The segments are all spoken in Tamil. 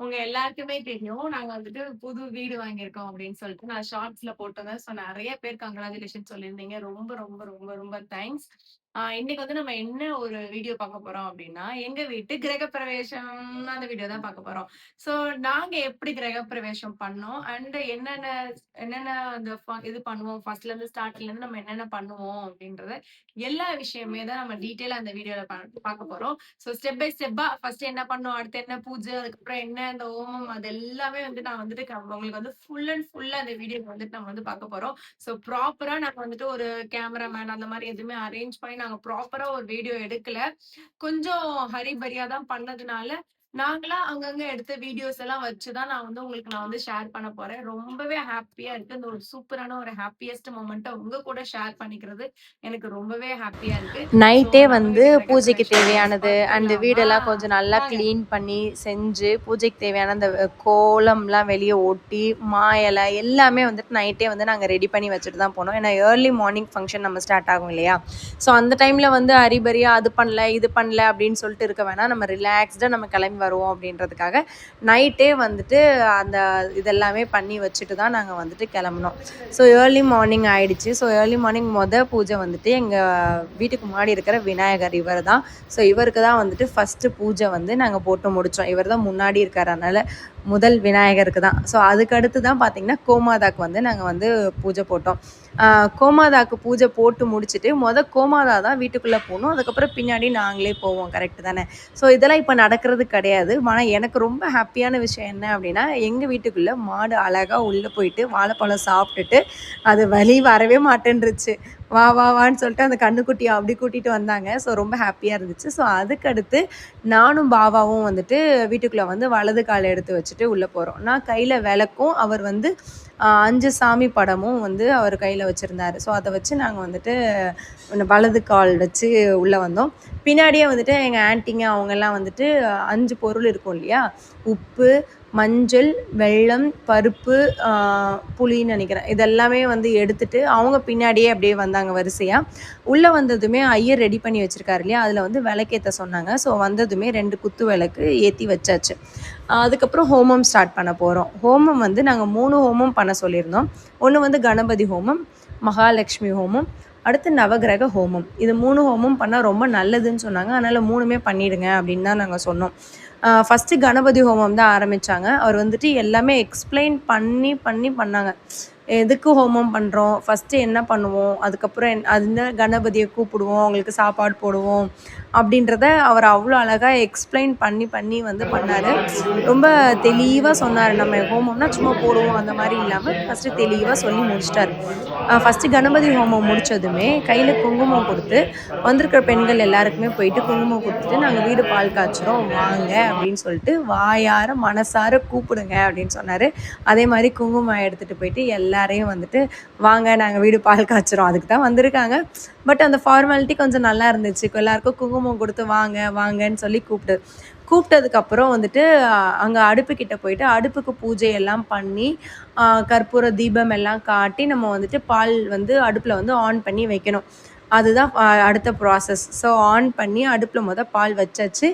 உங்க எல்லாருக்குமே தெரியும். நாங்க வந்துட்டு புது வீடு வாங்கியிருக்கோம் அப்படின்னு சொல்லிட்டு நான் ஷார்ட்ஸ்ல போட்டிருந்தேன். ஸோ நிறைய பேர் கங்கிராச்சுலேஷன் சொல்லியிருந்தீங்க. ரொம்ப, ரொம்ப, ரொம்ப, ரொம்ப தேங்க்ஸ். இன்னைக்கு வந்து நம்ம என்ன ஒரு வீடியோ பார்க்க போறோம் அப்படின்னா, எங்க வீட்டு கிரகப்பிரவேசம் அந்த வீடியோ தான் பார்க்க போறோம். சோ நாங்க எப்படி கிரகப்பிரவேசம் பண்ணோம் அண்ட் என்னென்ன என்னென்ன அந்த இது பண்ணுவோம் ஃபஸ்ட்ல இருந்து ஸ்டார்ட்ல இருந்து நம்ம என்னென்ன பண்ணுவோம் அப்படின்றத எல்லா விஷயமே தான் நம்ம டீட்டெயிலா அந்த வீடியோல பார்க்க போறோம். சோ ஸ்டெப் பை ஸ்டெப்பா ஃபர்ஸ்ட் என்ன பண்ணோம், அடுத்து என்ன பூஜை, அதுக்கப்புறம் என்ன அந்த ஓமம் அது எல்லாமே வந்து நான் வந்துட்டு உங்களுக்கு வந்து ஃபுல் அண்ட் ஃபுல்லா அந்த வீடியோ வந்துட்டு நம்ம வந்து பார்க்க போறோம். சோ ப்ராப்பரா நாங்க வந்துட்டு ஒரு கேமராமேன் அந்த மாதிரி எதுவுமே அரேஞ்ச் பண்ணி நாங்க ப்ராப்பரா ஒரு வீடியோ எடுக்கல. கொஞ்சம் ஹரிபரியா தான் பண்ணதுனால, நாங்களா அங்கங்க எடுத்த வீடியோஸ் எல்லாம் வச்சு தான் நான் வந்து உங்களுக்கு நான் வந்து ஷேர் பண்ண போறேன். ரொம்பவே ஹேப்பியா இருக்கு. இந்த ஒரு சூப்பரான ஒரு ஹேப்பியஸ்ட் மொமெண்ட்ட உங்க கூட ஷேர் பண்ணிக்கிறது எனக்கு ரொம்பவே ஹேப்பியா இருக்கு. நைட்டே வந்து பூஜைக்கு தேவையானது அண்ட்? வீடெல்லாம் கொஞ்சம் நல்லா. க்ளீன் பண்ணி செஞ்சு பூஜைக்கு தேவையான அந்த கோலம்லாம் வெளியே ஒட்டி மா இலை எல்லாமே வந்துட்டு நைட்டே வந்து நாங்கள் ரெடி பண்ணி வச்சுட்டு தான் போனோம் ஏன்னா ஏர்லி மார்னிங் ஃபங்க்ஷன் நம்ம ஸ்டார்ட் ஆகும் இல்லையா ஸோ அந்த டைமில் வந்து அரிபரியா அது பண்ணல இது பண்ணல அப்படின்னு சொல்லிட்டு இருக்க வேணாம் நம்ம ரிலாக்ஸ்டாக நம்ம கிளம்பி வருவோம் அப்படின்றதுக்காக நைட்டே வந்துட்டு அந்த இதெல்லாமே பண்ணி வச்சுட்டு தான் நாங்கள் வந்துட்டு கிளம்புனோம். ஸோ ஏர்லி மார்னிங் ஆயிடுச்சு. ஸோ ஏர்லி மார்னிங் மொதல் பூஜை வந்துட்டு எங்கள் வீட்டுக்கு முன்னாடி இருக்கிற விநாயகர் இவர் தான். ஸோ இவருக்கு தான் வந்துட்டு ஃபஸ்ட்டு பூஜை வந்து நாங்கள் போட்டு முடித்தோம் இவர் தான் முன்னாடி இருக்கிறனால முதல் விநாயகருக்கு தான். ஸோ அதுக்கு அடுத்து தான் பார்த்திங்கன்னா கோமாதாக்கு வந்து நாங்கள் வந்து பூஜை போட்டோம். கோமாதாக்கு பூஜை போட்டு முடிச்சுட்டு மொதல் கோமாதா தான் வீட்டுக்குள்ளே போகணும். அதுக்கப்புறம் பின்னாடி நாங்களே போவோம். கரெக்டு தானே? ஸோ இதெல்லாம் இப்போ நடக்கிறது கிடையாது. ஆனால் எனக்கு ரொம்ப ஹாப்பியான விஷயம் என்ன அப்படின்னா எங்கள் வீட்டுக்குள்ளே மாடு அழகாக உள்ளே போயிட்டு வாழைப்பழம் சாப்பிட்டுட்டு அது வழி வரவே மாட்டேன்ருச்சு வா வா வான்னு சொல்லிட்டு அந்த கண்ணுக்குட்டியை அப்படி கூட்டிகிட்டு வந்தாங்க. ஸோ ரொம்ப ஹாப்பியாக இருந்துச்சு. ஸோ அதுக்கடுத்து நானும் பாபாவும் வந்துட்டு வீட்டுக்குள்ளே வந்து வலது காலை எடுத்து வச்சுட்டு உள்ளே போகிறோம் நான் கையில் விளக்கும். அவர் வந்து அஞ்சு சாமி படமும் வந்து அவர் கையில் வச்சுருந்தார். ஸோ அதை வச்சு நாங்கள் வந்துட்டு வலது கால் வச்சு உள்ளே வந்தோம். பின்னாடியே வந்துட்டு எங்கள் ஆன்ட்டிங்க அவங்கெல்லாம் வந்துட்டு அஞ்சு பொருள் இருக்கும் இல்லையா? உப்பு மஞ்சள் வெல்லம் பருப்பு புளின்னு நினைக்கிறேன். இதெல்லாமே வந்து எடுத்துகிட்டு அவங்க பின்னாடியே அப்படியே வந்தாங்க வரிசையாக உள்ளே வந்ததுமே ஐயர் ரெடி பண்ணி வச்சுருக்காரு இல்லையா? அதில் வந்து விளக்கேற்ற சொன்னாங்க. ஸோ வந்ததுமே ரெண்டு குத்து விளக்கு ஏற்றி வச்சாச்சு. அதுக்கப்புறம் ஹோமம் ஸ்டார்ட் பண்ண போகிறோம் ஹோமம் வந்து நாங்கள் மூணு ஹோமம் பண்ண சொல்லியிருந்தோம். ஒன்று வந்து கணபதி ஹோமம் மகாலட்சுமி ஹோமம் அடுத்து நவகிரக ஹோமம். இது மூணு ஹோமம் பண்ணால் ரொம்ப நல்லதுன்னு சொன்னாங்க. அதனால் மூணுமே பண்ணிடுங்க அப்படின்னு தான் நாங்கள் சொன்னோம். ஃபஸ்ட்டு கணபதி ஹோமம் தான் ஆரம்பித்தாங்க அவர் வந்துட்டு எல்லாமே எக்ஸ்பிளைன் பண்ணி பண்ணி பண்ணாங்க. எதுக்கு ஹோமம் பண்ணுறோம் ஃபஸ்ட்டு என்ன பண்ணுவோம்? அதுக்கப்புறம் என் அந்த கணபதியை கூப்பிடுவோம். அவங்களுக்கு சாப்பாடு போடுவோம். அப்படின்றத அவர் அவ்வளோ அழகாக எக்ஸ்பிளைன் பண்ணி பண்ணி வந்து பண்ணார். ரொம்ப தெளிவாக சொன்னார். நம்ம ஹோமம்னா சும்மா போடுவோம் அந்த மாதிரி இல்லாமல் ஃபஸ்ட்டு தெளிவாக சொல்லி முடிச்சிட்டார். ஃபஸ்ட்டு கணபதி ஹோமம் முடித்ததுமே கையில் குங்குமம் கொடுத்து வந்திருக்கிற பெண்கள் எல்லாருக்குமே போயிட்டு குங்குமம் கொடுத்துட்டு நாங்கள் வீடு பால் காய்ச்சுறோம் வாங்க அப்படின்னு சொல்லிட்டு வாயார மனசார கூப்பிடுங்க அப்படின்னு சொன்னார். அதே மாதிரி குங்குமம் எடுத்துகிட்டு போயிட்டு எல்லாரையும் வந்துட்டு வாங்க நாங்கள் வீடு பால் காய்ச்சுறோம் அதுக்கு தான் வந்திருக்காங்க. பட் அந்த ஃபார்மாலிட்டி கொஞ்சம் நல்லா இருந்துச்சு. எல்லாருக்கும் குங்குமம் கொடுத்து வாங்க வாங்கன்னு சொல்லி கூப்பிட்டு. கூப்பிட்டதுக்கப்புறம் வந்துட்டு அங்கே அடுப்புக்கிட்ட போயிட்டு அடுப்புக்கு பூஜை எல்லாம் பண்ணி கற்பூர தீபம் எல்லாம் காட்டி நம்ம வந்துட்டு பால் வந்து அடுப்பில் வந்து ஆன் பண்ணி வைக்கணும். அதுதான் அடுத்த ப்ராசஸ் ஸோ ஆன் பண்ணி அடுப்பில் மொதல் பால் வச்சாச்சு.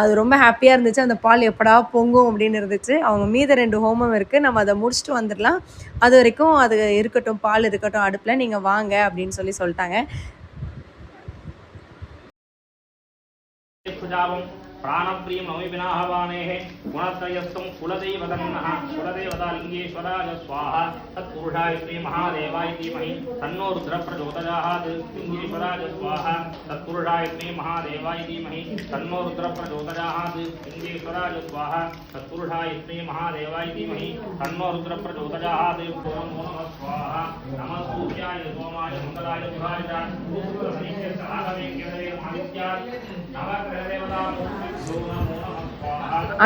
அது ரொம்ப ஹாப்பியாக இருந்துச்சு. அந்த பால் எப்படா பொங்கும் அப்படின்னு இருந்துச்சு. அவங்க மீத ரெண்டு ஹோமம் இருக்குது நம்ம அதை முடிச்சுட்டு வந்துடலாம். அது வரைக்கும் அது இருக்கட்டும் பால் இருக்கட்டும் அடுப்பில் நீங்கள் வாங்க அப்படின்னு சொல்லி சொல்லிட்டாங்க. प्राणप्रियं नमि विनाहवानेः गुणत्रयस्थं कुलदैवतन्नः कुलदेवतालिङ्गेश्वराय स्वाहा तत्पुरुषाय श्रीमहादेवाय धीमहि तन्नो रुद्रप्रचोदयात् लिङ्गेश्वराय स्वाहा तत्पुरुषाय श्रीमहादेवाय धीमहि तन्नो रुद्रप्रचोदयात् लिङ्गेश्वराय स्वाहा तत्पुरुषाय श्रीमहादेवाय धीमहि तन्नो रुद्रप्रचोदयात् स्वाहा नमः सूर्याय सोमाय, मङ्गलाय बुधाय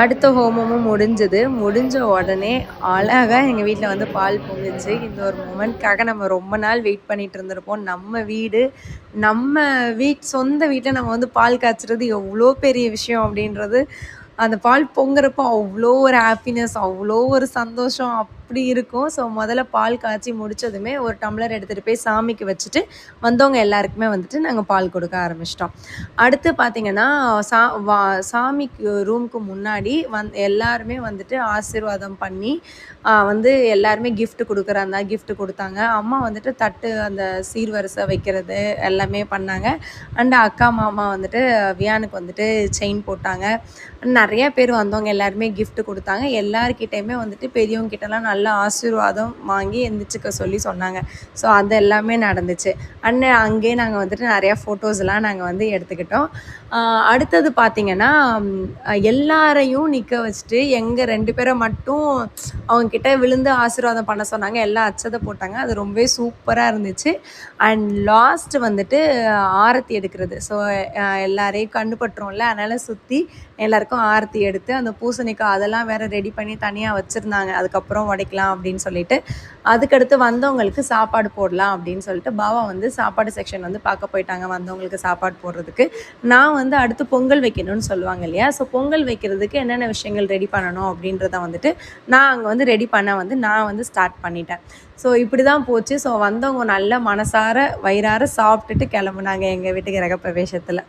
அடுத்த ஹோமமும் முடிஞ்சது. முடிஞ்ச உடனே அழகாக எங்கள் வீட்டில் வந்து பால் பொங்குச்சு. இந்த ஒரு மூமெண்ட்காக நம்ம ரொம்ப நாள் வெயிட் பண்ணிகிட்டு இருந்திருப்போம். நம்ம வீடு நம்ம வீட் சொந்த வீட்டை நம்ம வந்து பால் காய்ச்சுறது எவ்வளோ பெரிய விஷயம் அப்படின்றது அந்த பால் பொங்குறப்போ அவ்வளோ ஒரு ஹாப்பினஸ் அவ்வளோ ஒரு சந்தோஷம். அப்படி இருக்கும். ஸோ முதல்ல பால் காய்ச்சி முடிச்சதுமே ஒரு டம்ளர் எடுத்துகிட்டு போய் சாமிக்கு வச்சுட்டு வந்தவங்க எல்லாருக்குமே வந்துட்டு நாங்கள் பால் கொடுக்க ஆரம்பிச்சிட்டோம். அடுத்து பார்த்திங்கன்னா சா வா சாமிக்கு ரூமுக்கு முன்னாடி வந் எல்லாருமே வந்துட்டு ஆசீர்வாதம் பண்ணி வந்து எல்லாருமே கிஃப்ட் கொடுக்குறா கிஃப்ட் கொடுத்தாங்க. அம்மா வந்துட்டு தட்டு அந்த சீர்வரிசை வைக்கிறது எல்லாமே பண்ணாங்க. அண்ட் அக்கா மாமா வந்துட்டு வியானுக்கு வந்துட்டு செயின் போட்டாங்க. நிறைய பேர் வந்தவங்க எல்லாருமே கிஃப்ட் கொடுத்தாங்க. எல்லார்கிட்டயுமே வந்துட்டு பெரியவங்க கிட்டலாம் நல்லா ஆசீர்வாதம் வாங்கி எந்திரிச்சுக்க சொல்லி சொன்னாங்க. ஸோ அது எல்லாமே நடந்துச்சு. அண்ட் அங்கேயே நாங்கள் வந்துட்டு நிறையா ஃபோட்டோஸ்லாம் நாங்கள் வந்து எடுத்துக்கிட்டோம். அடுத்தது பார்த்தீங்கன்னா எல்லாரையும் நிற்க வச்சுட்டு எங்கள் ரெண்டு பேரை மட்டும் அவங்கக்கிட்ட விழுந்து ஆசீர்வாதம் பண்ண சொன்னாங்க. எல்லாம் அச்சதை போட்டாங்க. அது ரொம்பவே சூப்பராக இருந்துச்சு. அண்ட் லாஸ்ட் வந்துட்டு ஆரத்தி எடுக்கிறது. ஸோ எல்லாரையும் கண்ணு அதனால் சுற்றி எல்லாருக்கும் ஆரத்தி எடுத்து அந்த பூசணிக்காய் அதெல்லாம் வேற ரெடி பண்ணி தனியாக வச்சுருந்தாங்க. அதுக்கப்புறம் உடைக்கலாம் அப்படின்னு சொல்லிட்டு அதுக்கடுத்து வந்தவங்களுக்கு சாப்பாடு போடலாம் அப்படின்னு சொல்லிட்டு பாபா வந்து சாப்பாடு செக்ஷன் வந்து பார்க்க போயிட்டாங்க வந்தவங்களுக்கு சாப்பாடு போடுறதுக்கு. நான் வந்து அடுத்து பொங்கல் வைக்கணும்னு சொல்லுவாங்க இல்லையா? ஸோ பொங்கல் வைக்கிறதுக்கு என்னென்ன விஷயங்கள் ரெடி பண்ணணும் அப்படின்றத வந்துட்டு நான் அங்கே வந்து ரெடி பண்ண வந்து நான் வந்து ஸ்டார்ட் பண்ணிட்டேன். ஸோ இப்படி தான் போச்சு. ஸோ வந்தவங்க நல்ல மனசார வயிறார சாப்பிட்டுட்டு கிளம்புனாங்க எங்கள் வீட்டு கிரகப்பிரவேசத்தில்.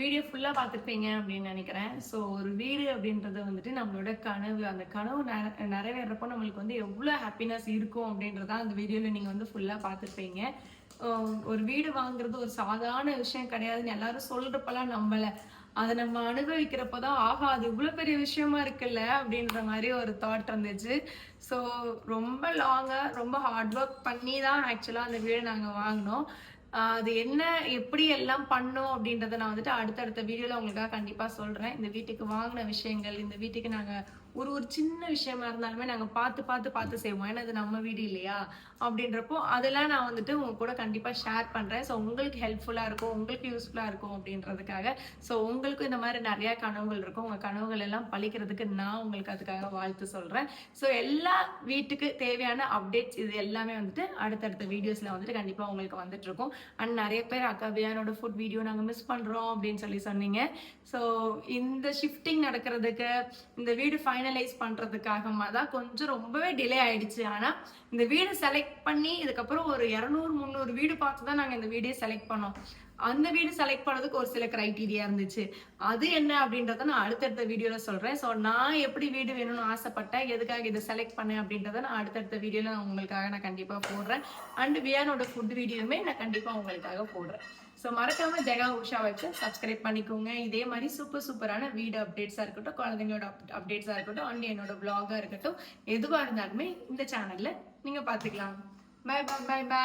வீடியோ ஃபுல்லாக பார்த்துருப்பீங்க அப்படின்னு நினைக்கிறேன். ஸோ ஒரு வீடு அப்படின்றது வந்துட்டு நம்மளோட கனவு. அந்த கனவு நிற நிறைவேறப்போ நம்மளுக்கு வந்து எவ்வளோ ஹாப்பினஸ் இருக்கும் அப்படின்றத அந்த வீடியோவில் நீங்கள் வந்து ஃபுல்லாக பார்த்துருப்பீங்க. ஒரு வீடு வாங்குறது ஒரு சாதாரண விஷயம் கிடையாதுன்னு எல்லாரும் சொல்கிறப்பெல்லாம் நம்பலை. அதை நம்ம அனுபவிக்கிறப்ப தான் ஆஹா அது இவ்வளோ பெரிய விஷயமா இருக்குல்ல? அப்படின்ற மாதிரி ஒரு தாட் இருந்துச்சு ஸோ ரொம்ப லாங்காக ரொம்ப ஹார்ட் ஒர்க் பண்ணி தான் ஆக்சுவலாக அந்த வீடு நாங்கள் வாங்கினோம். அது என்ன எப்படி எல்லாம் பண்ணோம் அப்படின்றத நான் வந்துட்டு அடுத்தடுத்த வீடியோல உங்களுக்காக கண்டிப்பா சொல்றேன். இந்த வீட்டுக்கு வாங்கின விஷயங்கள் இந்த வீட்டுக்கு நாங்க ஒரு ஒரு சின்ன விஷயமா இருந்தாலுமே நாங்கள் பார்த்து பார்த்து பார்த்து செய்வோம். ஏன்னா அது நம்ம வீடு இல்லையா? அப்படின்றப்போ அதெல்லாம் நான் வந்துட்டு உங்க கூட கண்டிப்பாக ஷேர் பண்ணுறேன் ஸோ உங்களுக்கு ஹெல்ப்ஃபுல்லாக இருக்கும் உங்களுக்கு யூஸ்ஃபுல்லாக இருக்கும் அப்படின்றதுக்காக. ஸோ உங்களுக்கும் இந்த மாதிரி நிறையா கனவுகள் இருக்கும். உங்கள் கனவுகள் எல்லாம் பழிக்கிறதுக்கு நான் உங்களுக்கு அதுக்காக வாழ்த்து சொல்கிறேன் ஸோ எல்லா வீட்டுக்கு தேவையான அப்டேட்ஸ் இது எல்லாமே வந்துட்டு அடுத்தடுத்த வீடியோஸில் வந்துட்டு கண்டிப்பாக உங்களுக்கு வந்துட்டு இருக்கும் அண்ட் நிறைய பேர் அக்காவியானோட ஃபுட் வீடியோ நாங்கள் மிஸ் பண்ணுறோம் அப்படின்னு சொல்லி சொன்னீங்க. ஸோ இந்த ஷிஃப்டிங் நடக்கிறதுக்கு இந்த வீடு ஃபைனலைஸ் பண்ணுறதுக்காக தான் கொஞ்சம் ரொம்பவே டிலே ஆயிடுச்சு. ஆனால் இந்த வீடு செலக்ட் பண்ணி இதுக்கப்புறம் ஒரு இரநூறு முந்நூறு வீடு பார்த்து தான் நாங்கள் இந்த வீடே செலக்ட் பண்ணோம். அந்த வீடு செலக்ட் பண்ணதுக்கு ஒரு சில க்ரைட்டீரியா இருந்துச்சு. அது என்ன அப்படின்றத நான் அடுத்தடுத்த வீடியோவில் சொல்கிறேன் ஸோ நான் எப்படி வீடு வேணும்னு ஆசைப்பட்டேன் எதுக்காக இதை செலக்ட் பண்ணேன் அப்படின்றத நான் அடுத்தடுத்த வீடியோவில் நான் உங்களுக்காக நான் கண்டிப்பாக போடுறேன். அண்ட் வியானோட ஃபுட் வீடியோவுமே நான் கண்டிப்பாக உங்களுக்காக போடுறேன். ஸோ மறக்காம ஜெகா உஷா வச்சு சப்ஸ்கிரைப் பண்ணிக்கோங்க. இதே மாதிரி சூப்பர் சூப்பரான வீடு அப்டேட்ஸாக இருக்கட்டும் குழந்தைங்களோட அப்டேட்ஸாக இருக்கட்டும் அண்ட் என்னோட vlog-ஆ இருக்கட்டும் எதுவாக இருந்தாலுமே இந்த சேனல்ல நீங்க பார்த்துக்கலாம் பை பாய் பாய் பை